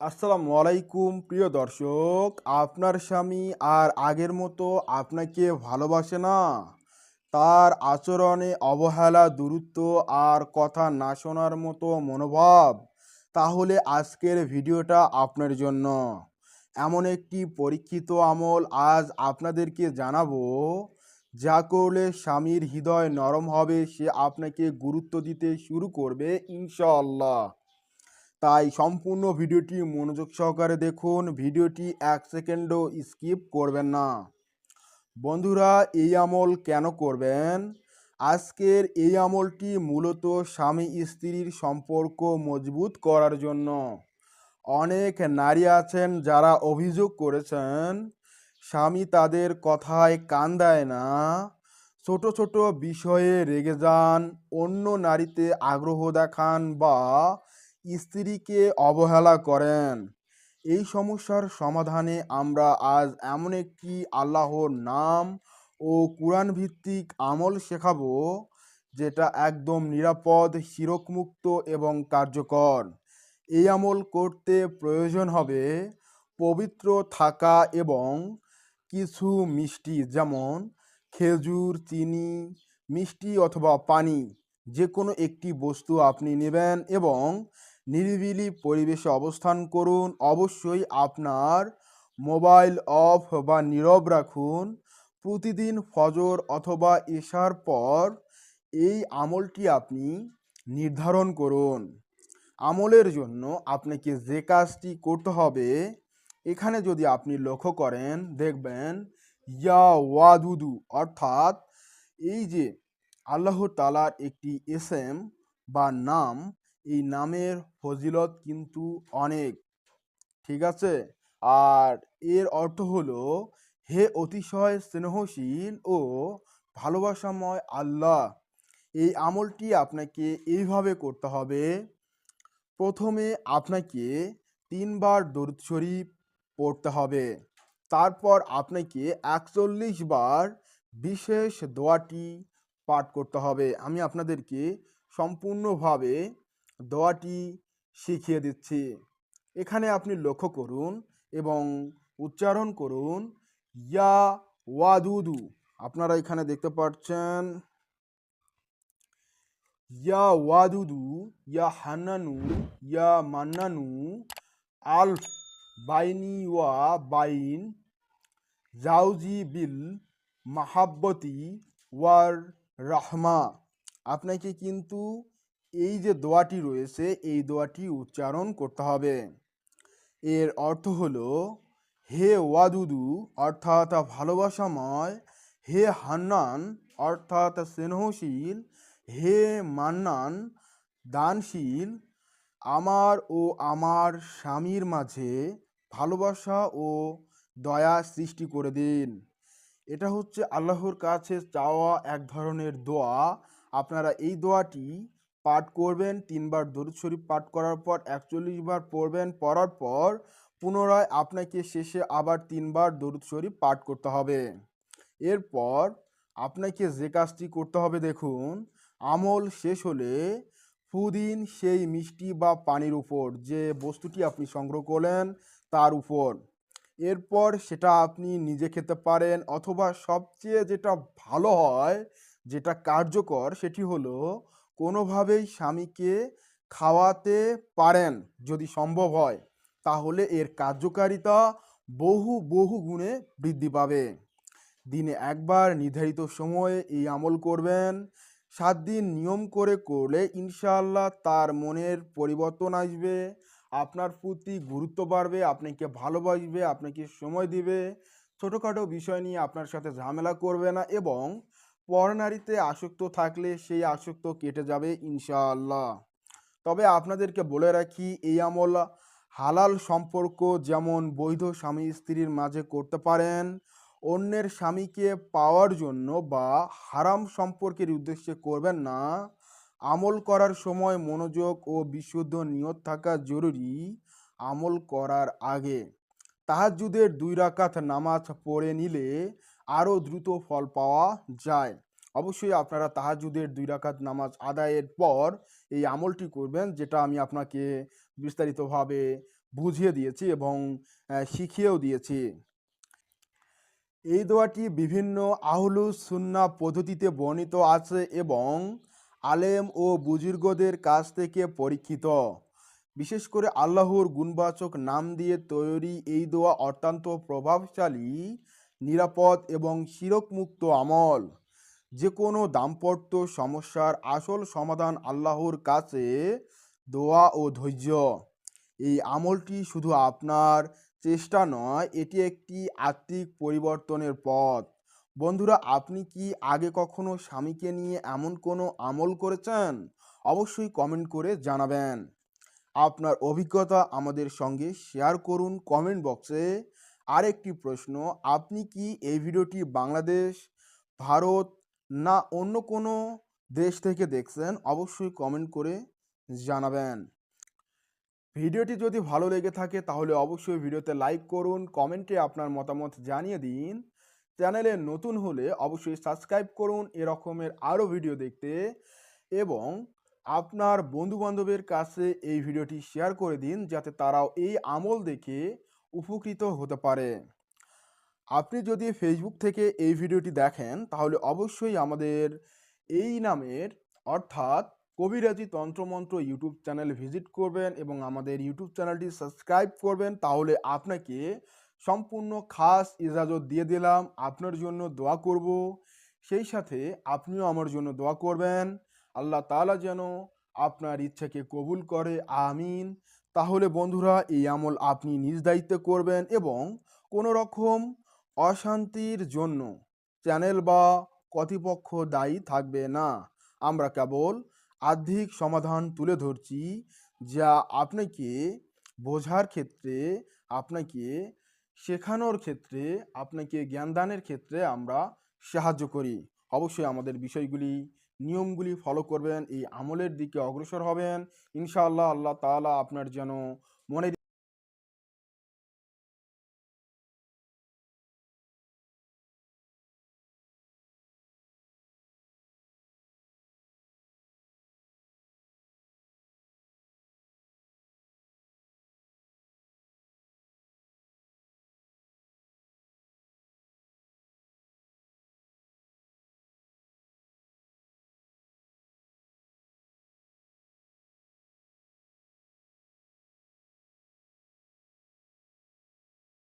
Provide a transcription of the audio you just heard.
আসসালামু আলাইকুম, প্রিয় দর্শক। আপনার স্বামী আর আগের মতো আপনাকে ভালোবাসে না? তার আচরণে অবহেলা, দূরত্ব আর কথা না শোনার মতো মনোভাব। তাহলে আজকের ভিডিওটা আপনার জন্য। এমন একটি পরীক্ষিত আমল আজ আপনাদেরকে জানাব। যা করলে স্বামীর হৃদয় নরম হবে, সে আপনাকে গুরুত্ব দিতে শুরু করবে, ইনশাআল্লাহ। তাই সম্পূর্ণ ভিডিওটি মনোযোগ সহকারে দেখুন। ভিডিওটি এক সেকেন্ডও স্কিপ করবেন না। বন্ধুরা, এই আমল কেন করবেন? আজকের এই আমলটি মূলত স্বামী স্ত্রীর সম্পর্ক মজবুত করার জন্য। অনেক নারী আছেন যারা অভিযোগ করেছেন, স্বামী তাদের কথায় কান দেয় না, ছোট ছোট বিষয়ে রেগে যান, অন্য নারীতে আগ্রহ দেখান বা স্ত্রীকে অবহেলা করেন। এই সমস্যার সমাধানে আমরা আজ এমন একটি আল্লাহর নাম ও কোরআন ভিত্তিক আমল শেখাবো, যেটা একদম নিরাপদ, শিরকমুক্ত এবং কার্যকর। এই আমল করতে প্রয়োজন হবে পবিত্র থাকা এবং কিছু মিষ্টি, যেমন খেজুর, চিনি, মিষ্টি অথবা পানি। যে কোনো একটি বস্তু আপনি নেবেন এবং নিরিবিলি পরিবেশে অবস্থান করুন। অবশ্যই আপনার মোবাইল অফ বা নীরব রাখুন। প্রতিদিন ফজর অথবা এশার পর এই আমলটি আপনি নির্ধারণ করুন। আমলের জন্য আপনাকে যে কাজটি করতে হবে, এখানে যদি আপনি লক্ষ্য করেন, দেখবেন ইয়া ওয়াদুদু, অর্থাৎ এই যে আল্লাহ তালার একটি এসএম বা নাম এই নামের ফজিলত কিন্তু অনেক, ঠিক আছে? আর এর অর্থ হলো, হে অতিশয় স্নেহশীল ও ভালোবাসাময় আল্লাহ, এই আমলটি আপনাকে এইভাবে করতে হবে। প্রথমে আপনাকে তিনবার দরুদ শরীফ পড়তে হবে। তারপর আপনাকে একচল্লিশ বার বিশেষ দোয়াটি পাঠ করতে হবে। আমি আপনাদেরকে সম্পূর্ণভাবে দোয়াটি শিখিয়ে দিচ্ছি। এখানে আপনি লক্ষ্য করুন এবং উচ্চারণ করুন, ইয়া ওয়াদুদু। আপনারা এখানে দেখতে পাচ্ছেন, ইয়া ওয়াদুদু, ইয়া হান্নানু, ইয়া মান্নানু, আলফ, বাইনি ওয়া বাইন, জাউজি বিল মাহাব্বতি ওয়ার রাহমা। আপনাকে কিন্তু এই যে দোয়াটি রয়েছে, এই দোয়াটি উচ্চারণ করতে হবে। এর অর্থ হলো, হে ওয়াদুদু, অর্থাৎ ভালোবাসাময়, হে হান্নান, অর্থাৎ স্নেহশীল, হে মান্নান, দানশীল, আমার ও আমার স্বামীর মাঝে ভালোবাসা ও দয়া সৃষ্টি করে দিন। এটা হচ্ছে আল্লাহর কাছে চাওয়া এক ধরনের দোয়া। আপনারা এই দোয়াটি পাঠ করবেন, তিনবার দরুদ শরীফ পাঠ করার পর একচল্লিশ বার পড়বেন, পড়ার পর পুনরায় আপনাকে শেষে আবার তিনবার দরুদ শরীফ পাঠ করতে হবে। এরপর আপনাকে যে কাজটি করতে হবে দেখুন, আমল শেষ হলে ফুদিন সেই মিষ্টি বা পানির উপর যে বস্তুটি আপনি সংগ্রহ করলেন তার উপর। এরপর সেটা আপনি নিজে খেতে পারেন অথবা সবচেয়ে যেটা ভালো হয়, যেটা কার্যকর সেটি হলো কোনোভাবেই স্বামীকে খাওয়াতে পারেন যদি সম্ভব হয়, তাহলে এর কার্যকারিতা বহু বহু গুণে বৃদ্ধি পাবে। দিনে একবার নির্ধারিত সময়ে এই আমল করবেন। সাত দিন নিয়ম করে করলে ইনশাআল্লাহ তার মনের পরিবর্তন আসবে, আপনার প্রতি গুরুত্ব বাড়বে, আপনাকে ভালোবাসবে, আপনাকে সময় দিবে। ছোটোখাটো বিষয় নিয়ে আপনার সাথে ঝামেলা করবে না এবং পরনারীতে আসক্ত থাকলে সেই আসক্ত কেটে যাবে ইনশাআল্লাহ। তবে আপনাদেরকে বলে রাখি, এই আমল হালাল সম্পর্ক যেমন বৈধ স্বামী স্ত্রীর মাঝে করতে পারেন, অন্যের স্বামীকে পাওয়ার জন্য বা হারাম সম্পর্কের উদ্দেশ্যে করবেন না। আমল করার সময় মনোযোগ ও বিশুদ্ধ নিয়ত থাকা জরুরি আমল করার আগে। তাহাজ্জুদের দুই রাকাত নামাজ পড়ে নিলে আরও দ্রুত ফল পাওয়া যায়। অবশ্যই আপনারা তাহাজুদের দুই রাকাত নামাজ আদায়ের পর এই আমলটি করবেন, যেটা আমি আপনাকে বিস্তারিতভাবে বুঝিয়ে দিয়েছি এবং শিখিয়েও দিয়েছি। এই দোয়াটি বিভিন্ন আহলুস সুন্না পদ্ধতিতে বর্ণিত আছে এবং আলেম ও বুজুর্গদের কাছ থেকে পরীক্ষিত। বিশেষ করে আল্লাহর গুণবাচক নাম দিয়ে তৈরি এই দোয়া অত্যন্ত প্রভাবশালী নিরাপদ এবং শিরকমুক্ত আমল। যে কোনো দাম্পত্য সমস্যার আসল সমাধান আল্লাহর কাছে দোয়া ও ধৈর্য। এই আমলটি শুধু আপনার চেষ্টা নয়, এটি একটি আত্মিক পরিবর্তনের পথ। বন্ধুরা, আপনি কি আগে কখনো স্বামীকে নিয়ে এমন কোনো আমল করেছেন? অবশ্যই কমেন্ট করে জানাবেন। আপনার অভিজ্ঞতা আমাদের সঙ্গে শেয়ার করুন কমেন্ট বক্সে। আরেকটি প্রশ্ন, আপনি কি এই ভিডিওটি বাংলাদেশ, ভারত না অন্য কোনো দেশ থেকে দেখছেন? অবশ্যই কমেন্ট করে জানাবেন। ভিডিওটি যদি ভালো লেগে থাকে তাহলে অবশ্যই ভিডিওতে লাইক করুন কমেন্টে আপনার মতামত জানিয়ে দিন। চ্যানেলে নতুন হলে অবশ্যই সাবস্ক্রাইব করুন এরকমের আরও ভিডিও দেখতে এবং আপনার বন্ধুবান্ধবের কাছে এই ভিডিওটি শেয়ার করে দিন, যাতে তারাও এই আমল দেখে উপকৃত হতে পারে। আপনি যদি ফেসবুক থেকে এই ভিডিওটি দেখেন, তাহলে অবশ্যই আমাদের এই নামের, অর্থাৎ কবিরাজি তন্ত্রমন্ত্র ইউটিউব চ্যানেল ভিজিট করবেন এবং আমাদের ইউটিউব চ্যানেলটি সাবস্ক্রাইব করবেন। তাহলে আপনাকে সম্পূর্ণ খাস ইজাজত দিয়ে দিলাম। আপনার জন্য দোয়া করব। সেই সাথে আপনিও আমার জন্য দোয়া করবেন। আল্লাহ তাআলা যেন আপনার ইচ্ছাকে কবুল করে। আমিন। তাহলে বন্ধুরা, এই আমল আপনি নিজ দায়িত্বে করবেন এবং কোনো রকম অশান্তির জন্য চ্যানেল বা কর্তৃপক্ষ দায়ী থাকবে না। আমরা কেবল আর্থিক সমাধান তুলে ধরছি, যা আপনাকে বোঝার ক্ষেত্রে, আপনাকে শেখানোর ক্ষেত্রে, আপনাকে জ্ঞানদানের ক্ষেত্রে আমরা সাহায্য করি। অবশ্যই আমাদের বিষয়গুলি নিয়মগুলি ফলো করবেন এই আমলের দিকে অগ্রসর হবেন। ইনশাআল্লাহ আল্লাহ তালা আপনার যেন মনের